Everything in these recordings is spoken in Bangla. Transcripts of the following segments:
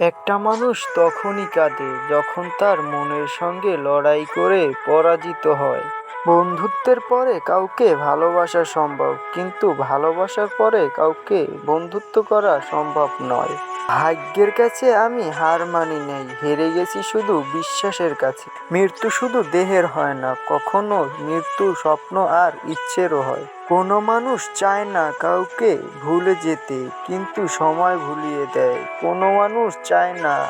একটা মানুষ তখনই কাঁদে যখন তার মনের সঙ্গে লড়াই করে পরাজিত হয়। বন্ধুত্বের পরে কাউকে ভালোবাসা সম্ভব, কিন্তু ভালোবাসার পরে কাউকে বন্ধুত্ব করা সম্ভব নয়। ভাগ্যের কাছে আমি হার মানি নাই, হেরে গেছি শুধু বিশ্বাসের কাছে। মৃত্যু শুধু দেহের হয় না, কখনো মৃত্যু স্বপ্ন আর ইচ্ছেরও হয়। কোনো মানুষ চায় না কাউকে ভুলে যেতে, কিন্তু সময় ভুলিয়ে দেয়। কোনো মানুষ চায় না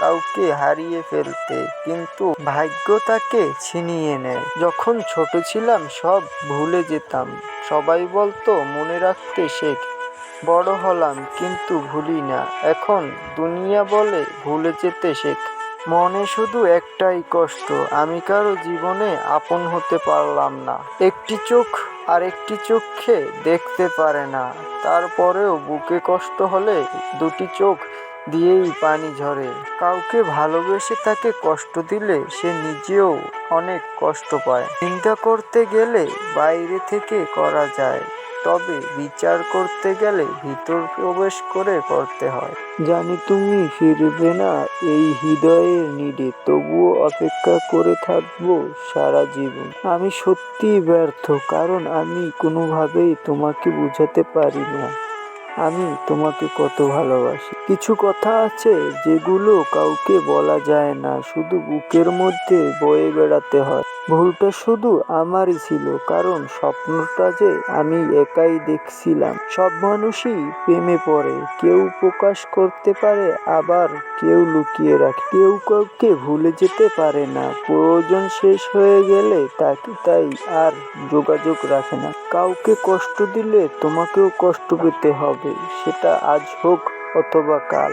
কাউকে হারিয়ে ফেলতে, কিন্তু ভাগ্য তাকে ছিনিয়ে নেয়। যখন ছোট ছিলাম, সব ভুলে যেতাম। সবাই বলতো, মনে রাখতে শেখ। বড় হলাম, কিন্তু ভুলি না। এখন দুনিয়া বলে ভুলে যেতে শেখ। মনে শুধু একটাই কষ্ট, আমি কারও জীবনে আপন হতে পারলাম না। একটি চোখ আরেকটি চোখে দেখতে পারে না। তারপরেও বুকে কষ্ট হলে দুটি চোখ দিয়েই পানি ঝরে। কাউকে ভালোবেসে তাকে কষ্ট দিলে সে নিজেও অনেক কষ্ট পায়। চিন্তা করতে গেলে বাইরে থেকে করা যায়। তবে বিচার করতে গেলে ভিতর প্রবেশ করে করতে হয়। জানি তুমি ফিরবে না, এই হৃদয়ের নিডে, তবুও অপেক্ষা করে থাকব সারা জীবন। আমি সত্যিই ব্যর্থ, কারণ আমি কোনোভাবেই তোমাকে বোঝাতে পারি না। আমি তোমাকে কত ভালোবাসি। কিছু কথা আছে যেগুলো কাউকে বলা যায় না, শুধু বুকের মধ্যে বয়ে বেড়াতে হয়। ভুলটা শুধু আমারই ছিল, কারণ স্বপ্নটা যে আমি একাই দেখছিলাম। সব মানুষই প্রেমে পড়ে, কেউ প্রকাশ করতে পারে, আবার কেউ লুকিয়ে রাখে। কেউ কাউকে ভুলে যেতে পারে না, প্রয়োজন শেষ হয়ে গেলে তাকে তাই আর যোগাযোগ রাখে না। কাউকে কষ্ট দিলে তোমাকেও কষ্ট পেতে হবে, সেটা আজ হোক অথবা কাল।